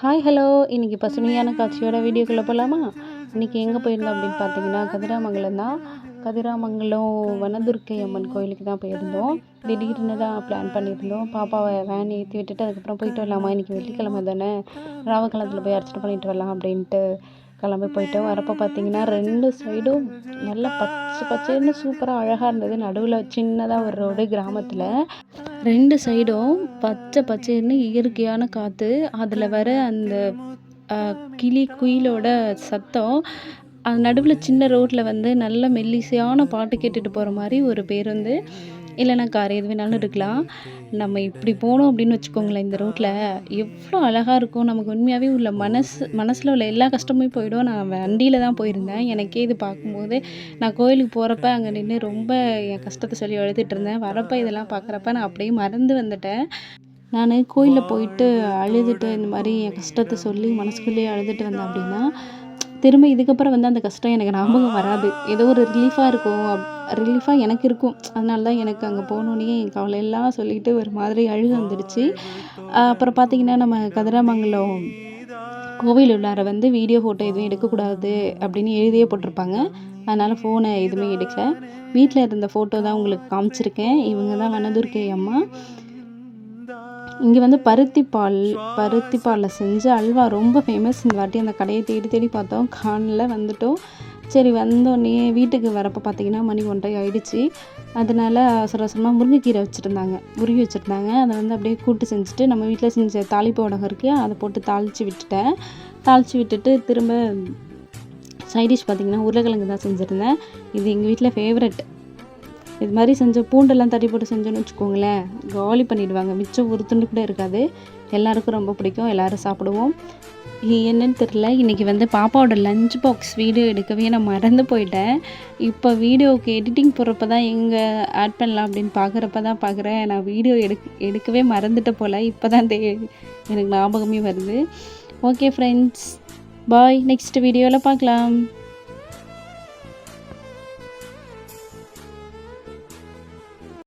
Hi hello இன்றைக்கி பசுமையான காட்சியோட வீடியோக்குள்ளே போகலாமா இன்றைக்கி எங்கே போயிருந்தோம் அப்படின்னு பார்த்தீங்கன்னா கதிராமங்கலம் தான். கதிராமங்கலம் வனதுர்க்கை அம்மன் கோயிலுக்கு தான் போயிருந்தோம். திடீர்னு தான் பிளான் பண்ணியிருந்தோம். பாப்பாவை வேன் ஏற்றி விட்டுட்டு அதுக்கப்புறம் போயிட்டு வரலாமா? இன்றைக்கி வெள்ளிக்கிழமை தானே. ராவகாலத்தில் போய் அர்ச்சனை பண்ணிட்டு வரலாம் அப்படின்ட்டு கிளம்பி போயிட்டோம். வரப்போ பார்த்தீங்கன்னா ரெண்டு சைடும் நல்லா பச்சை பச்சைன்னு சூப்பராக அழகாக இருந்தது. நடுவில் சின்னதாக ஒரு ரோடு கிராமத்தில். ரெண்டு சைடும் பச்சை பச்சைன்னு இயற்கையான காற்று அதில் வர அந்த கிளி குயிலோட சத்தம் அது நடுவில் சின்ன ரோட்டில் வந்து நல்ல மெல்லிசையான பாட்டு கேட்டுட்டு போகிற மாதிரி ஒரு பேருந்து இல்லைனா கார் எது வேணாலும் இருக்கலாம் நம்ம இப்படி போனோம் அப்படின்னு வச்சுக்கோங்களேன் இந்த ரோட்டில் எவ்வளோ அழகாக இருக்கும். நமக்கு உண்மையாகவே உள்ள மனசு மனசில் உள்ள எல்லா கஷ்டமும் போயிடும். நான் வண்டியில் தான் போயிருந்தேன். எனக்கே இது பார்க்கும்போது நான் கோயிலுக்கு போகிறப்ப அங்கே நின்று ரொம்ப என் கஷ்டத்தை சொல்லி எழுதிட்டு இருந்தேன். வரப்போ இதெல்லாம் பார்க்குறப்ப நான் அப்படியே மறந்து வந்துட்டேன். நான் கோயிலில் போயிட்டு அழுதுட்டு இந்த மாதிரி என் கஷ்டத்தை சொல்லி மனசுக்குள்ளேயே அழுதுட்டு வந்தேன் அப்படின்னா திரும்ப இதுக்கப்புறம் வந்து அந்த கஷ்டம் எனக்கு ஞாபகம் வராது. ஏதோ ஒரு ரிலீஃபாக இருக்கும். ரிலீஃபாக எனக்கு இருக்கும். அதனால தான் எனக்கு அங்கே போனோன்னே என் கவலையெல்லாம் சொல்லிட்டு ஒரு மாதிரி அழுக வந்துடுச்சு. அப்புறம் பார்த்தீங்கன்னா நம்ம கதிராமங்கலம் கோவில் உள்ளார வந்து வீடியோ ஃபோட்டோ எதுவும் எடுக்கக்கூடாது அப்படின்னு எழுதியே போட்டிருப்பாங்க. அதனால் ஃபோனை எதுவுமே எடுக்கல. வீட்டில் இருந்த ஃபோட்டோ தான் உங்களுக்கு காமிச்சிருக்கேன். இவங்க தான் வனதுர்க்கை அம்மா. இங்கே வந்து பருத்தி பால் பருத்தி பாலில் செஞ்ச அல்வா ரொம்ப ஃபேமஸ் இந்த வாட்டி அந்த கடையை தேடி தேடி பார்த்தோம். காணல வந்துட்டோம். சரி வந்தோடனே வீட்டுக்கு வரப்போ பார்த்தீங்கன்னா மணி ஒன்றை ஆயிடுச்சு. அதனால் அவசர அவசரமாக முருங்கைக்கீரை வச்சுருந்தாங்க. உருவி வச்சுருந்தாங்க. அதை வந்து அப்படியே கூட்டு செஞ்சுட்டு நம்ம வீட்டில் செஞ்ச தாளிப்பு வடகம் இருக்குது அதை போட்டு தாளித்து விட்டுட்டேன். தாளித்து விட்டுட்டு திரும்ப சைடிஷ் பார்த்திங்கன்னா உருளைக்கிழங்கு தான் செஞ்சுருந்தேன். இது எங்கள் வீட்டில் ஃபேவரட் இது மாதிரி செஞ்ச பூண்டெல்லாம் தட்டி போட்டு செஞ்சோன்னு வச்சுக்கோங்களேன். காலி பண்ணிடுவாங்க. மிச்சம் ஒரு துண்டு கூட இருக்காது. எல்லாருக்கும் ரொம்ப பிடிக்கும். எல்லோரும் சாப்பிடுவோம். என்னன்னு தெரில இன்றைக்கி வந்து பாப்பாவோட லஞ்ச் பாக்ஸ் வீடியோ எடுக்கவே நான் மறந்து போயிட்டேன். இப்போ வீடியோவுக்கு எடிட்டிங் போகிறப்ப தான் எங்கே ஆட் பண்ணலாம் அப்படின்னு பார்க்குறப்ப தான் பார்க்குறேன் நான் வீடியோ எடுக் எடுக்கவே மறந்துட்ட போல். இப்போ தான் தே எனக்கு ஞாபகமே வருது. ஓகே ஃப்ரெண்ட்ஸ் பாய் நெக்ஸ்ட் வீடியோவில் பார்க்கலாம்